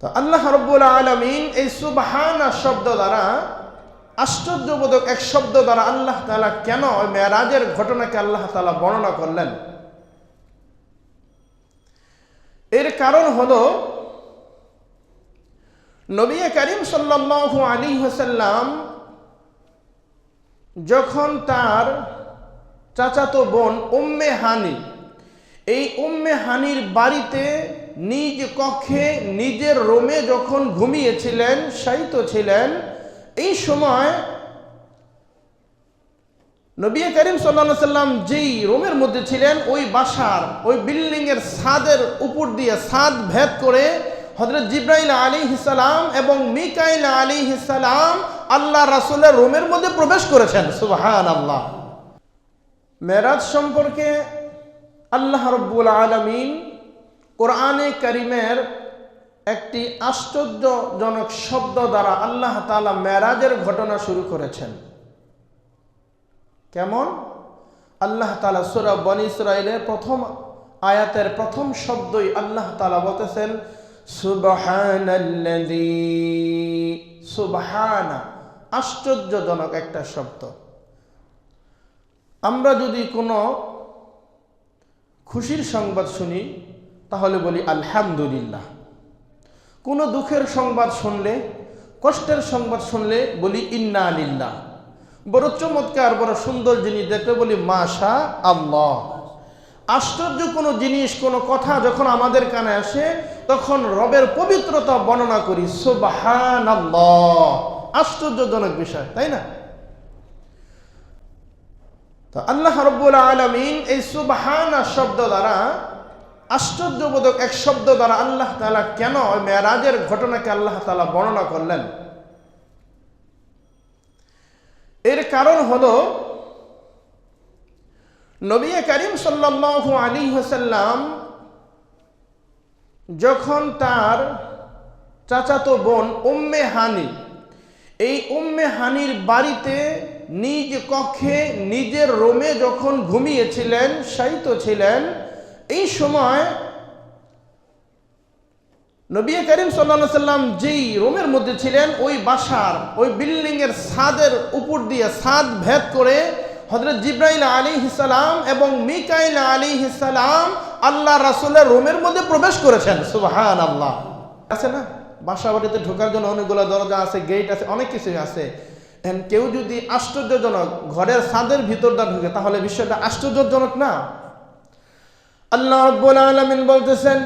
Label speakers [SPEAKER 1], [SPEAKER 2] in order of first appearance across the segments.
[SPEAKER 1] তো আল্লাহ রব্বুল আলমিন এই সুবহানা শব্দ দ্বারা, আশ্চর্যবোধক এক শব্দ দ্বারা আল্লাহ তালা কেন ওই মেয়েরাজের ঘটনাকে আল্লাহ তালা বর্ণনা করলেন? এর কারণ হলো, নবী করিম সাল্লাল্লাহু আলী হাসাল্লাম যখন তার চাচাতো বোন উম্মে হানি এই উম্মে হানির বাড়িতে নিজ কক্ষে, নিজের রোমে যখন ঘুমিয়েছিলেন, শায়িত ছিলেন, এই সময় নবী করিম সাল্লা সাল্লাম যেই রুমের মধ্যে ছিলেন, ওই বাসার, ওই বিল্ডিং এর ছাদের উপর দিয়ে ছাদ ভেদ করে হজরত জিব্রাইল আলী হিসালাম এবং মিকাইল আলী হিসালাম আল্লাহ রাসুলের রুমের মধ্যে প্রবেশ করেছেন। সুবাহান আল্লাহ মেরাজ সম্পর্কে আল্লাহ রব্বুল আলমিন কোরআনে করিমের একটি আশ্চর্যজনক শব্দ দ্বারা আল্লাহ তালা মেরাজের ঘটনা শুরু করেছেন। কেমন? আল্লাহ তালা সুরা বনি ইসরায়েলের প্রথম আয়াতের প্রথম শব্দই আল্লাহ তালা বলতেছেন সুবহানা, আশ্চর্যজনক একটা শব্দ। আমরা যদি কোনো খুশির সংবাদ শুনি, তাহলে বলি আলহামদুলিল্লাহ। কোনো দুঃখের সংবাদ শুনলে, কষ্টের সংবাদ শুনলে বলি ইন্না আলিল্লাহ বড় চমৎকার, বড় সুন্দর জিনিস দেখতে বলি মাশা আল্লাহ। আশ্চর্য কোনো জিনিস, কোনো কথা যখন আমাদের কানে আসে, তখন রবের পবিত্রতা বর্ণনা করি সুবাহান আশ্চর্যজনক বিষয়, তাই না? তো আল্লাহ রব্বুল আলমিন এই সুবাহানা শব্দ দ্বারা, আশ্চর্যবোধক এক শব্দ দ্বারা আল্লাহ তালা কেন মেয়ারাজের ঘটনাকে আল্লাহ তালা বর্ণনা করলেন? এর কারণ হলো, নবী করিম সাল্লাল্লাহু আলী হাসাল্লাম যখন তার চাচাতো বোন উম্মে হানি এই উম্মে হানির বাড়িতে নিজ কক্ষে নিজের রোমে যখন ঘুমিয়েছিলেন, শায়িত ছিলেন, এই সময় নবী করিম সাল্লা সাল্লাম যেই রোমের মধ্যে ছিলেন, ওই বাসার, ওই বিল্ডিং এর ছাদের উপর দিয়ে ছাদ ভেদ করে হজরত জিব্রাইল আলী হিসালাম এবং মিকাইল আলী হিসালাম আল্লাহ রাসুলের রোমের মধ্যে প্রবেশ করেছেন। সুবাহান আল্লাহ আছে না? বাসা বাড়িতে ঢোকার জন্য অনেকগুলো দরজা আছে গেট আছে, অনেক কিছুই আছে। কেউ যদি আশ্চর্যজনক ঘরের ছাদের ভিতরটা ঢুকে, তাহলে বিষয়টা আশ্চর্যজনক না? আল্লাহ রব্বুল আলমিন বলতেছেন,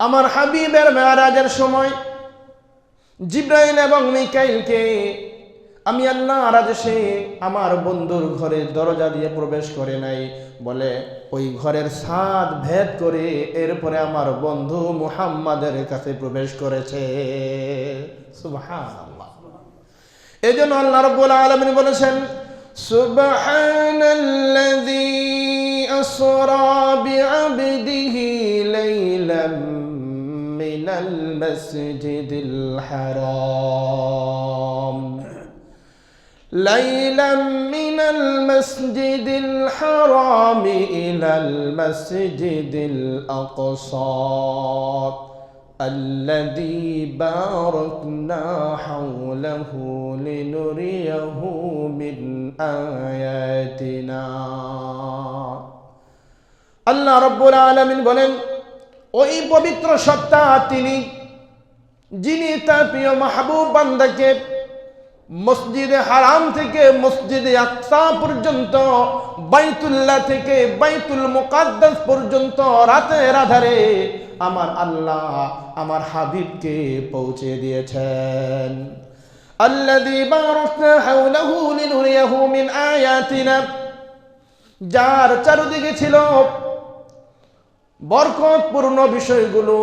[SPEAKER 1] আমার হাবিবের মেয়ারাজের সময় জিব্রাইল এবং মিকাইলকে আমি আল্লাহ রাজেশে আমার বন্ধুর ঘরে দরজা দিয়ে প্রবেশ করে নাই, বলে ওই ঘরের ছাদ ভেদ করে এরপরে আমার বন্ধু মুহাম্মাদের কাছে প্রবেশ করেছে। এই জন্য আল্লাহ রব্বুল আলমিন বলেছেন, সুবহানাল্লাযী আসরা বিআবদিহি লাইলাম মিনাল মাসজিদিল হারাম। ليلا من المسجد الحرام إلى المسجد الأقصى الذي باركنا حوله لنريه من آياتنا আল্লাহ রব্বুল আলমিন বলেন ওই পবিত্র সত্তা তিনি যিনি তার প্রিয় মাহবুব বান্দাকে মসজিদে হারাম থেকে মসজিদে আকসা পর্যন্ত, বাইতুল্লাহ থেকে বাইতুল মুকাদ্দাস পর্যন্ত রাতের আধারে আমার আল্লাহ আমার হাবিবকে পৌঁছে দিয়েছেন। আল্লাযী বারাকনা হাওলাহু লিনুরিয়াহু মিন আয়াতিনা, যার চারদিকে ছিল বরকতপূর্ণ বিষয়গুলো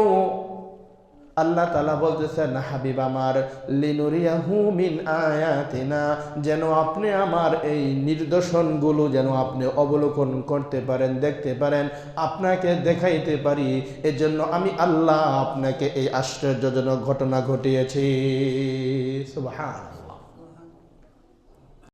[SPEAKER 1] আল্লাহ তালা বলতেছেন হাবিব আমার, লিনুরিয়াহু মিন আয়াতিনা, যেন আপনি আমার এই নির্দেশনগুলো যেন আপনি অবলোকন করতে পারেন, দেখতে পারেন, আপনাকে দেখাইতে পারি। এজন্য আমি আল্লাহ আপনাকে এই আশ্চর্যজনক ঘটনা ঘটিয়েছি। সুবহান